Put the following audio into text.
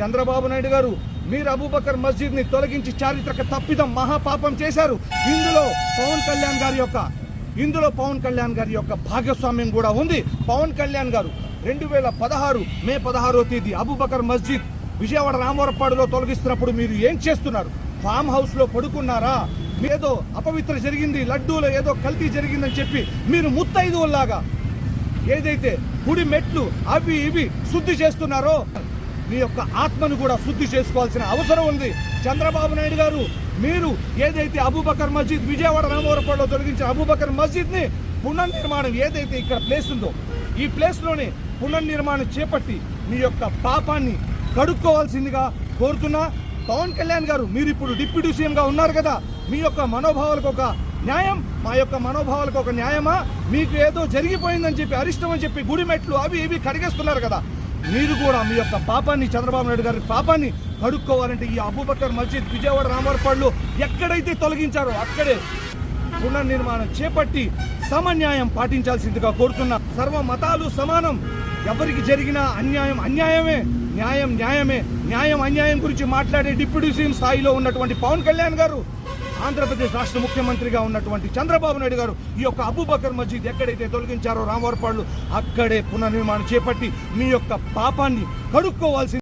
చంద్రబాబు నాయుడు గారు మీరు అబూబకర్ మస్జిద్ని తొలగించి చారిత్రక తప్పిదం మహాపాపం చేశారు. ఇందులో పవన్ కళ్యాణ్ గారి యొక్క ఇందులో పవన్ కళ్యాణ్ గారి యొక్క భాగస్వామ్యం కూడా ఉంది. పవన్ కళ్యాణ్ గారు రెండు వేల పదహారు మే పదహారో తేదీ అబూబకర్ మస్జిద్ విజయవాడ రామవరపాడులో తొలగిస్తున్నప్పుడు మీరు ఏం చేస్తున్నారు? ఫామ్ హౌస్లో పడుకున్నారా? ఏదో అపవిత్ర జరిగింది లడ్డూలో ఏదో కల్తీ జరిగిందని చెప్పి మీరు ముత్తైదువుల్లాగా ఏదైతే గుడి మెట్లు అవి ఇవి శుద్ధి చేస్తున్నారో మీ యొక్క ఆత్మను కూడా శుద్ధి చేసుకోవాల్సిన అవసరం ఉంది. చంద్రబాబు నాయుడు గారు మీరు ఏదైతే అబూబకర్ మస్జిద్ విజయవాడ రామవరపాడులో తొలగించిన అబూబకర్ మస్జిద్ని పునర్నిర్మాణం ఏదైతే ఇక్కడ ప్లేస్ ఉందో ఈ ప్లేస్లోనే పునర్నిర్మాణం చేపట్టి మీ యొక్క పాపాన్ని కడుక్కోవాల్సిందిగా కోరుతున్నా. పవన్ కళ్యాణ్ గారు మీరు ఇప్పుడు డిప్యూటీ సీఎంగా ఉన్నారు కదా మీ యొక్క మనోభావాలకు ఒక న్యాయం మా యొక్క మనోభావాలకు ఒక న్యాయమా? మీకు ఏదో జరిగిపోయిందని చెప్పి అరిష్టం అని చెప్పి గుడి మెట్లు అవి ఇవి కడిగేస్తున్నారు కదా. మీరు కూడా మీ యొక్క పాపాన్ని చంద్రబాబు నాయుడు గారి పాపాన్ని కడుక్కోవాలంటే ఈ అబూబకర్ మస్జిద్ విజయవాడ రామవరపాడులో ఎక్కడైతే తొలగించారో అక్కడే పునర్నిర్మాణం చేపట్టి సమన్యాయం పాటించాల్సిందిగా కోరుతున్నా. సర్వ మతాలు సమానం. ఎవరికి జరిగిన అన్యాయం అన్యాయమే. న్యాయం న్యాయమే. న్యాయం అన్యాయం గురించి మాట్లాడే డిప్యూటీ సీఎం స్థాయిలో ఉన్నటువంటి పవన్ కళ్యాణ్ గారు ఆంధ్రప్రదేశ్ రాష్ట్ర ముఖ్యమంత్రిగా ఉన్నటువంటి చంద్రబాబు నాయుడు గారు ఈ యొక్క అబూబకర్ మజీద్ ఎక్కడైతే తొలగించారో రామవరపాడు అక్కడే పునర్నిర్మాణం చేపట్టి మీ యొక్క పాపాన్ని కడుక్కోవాల్సింది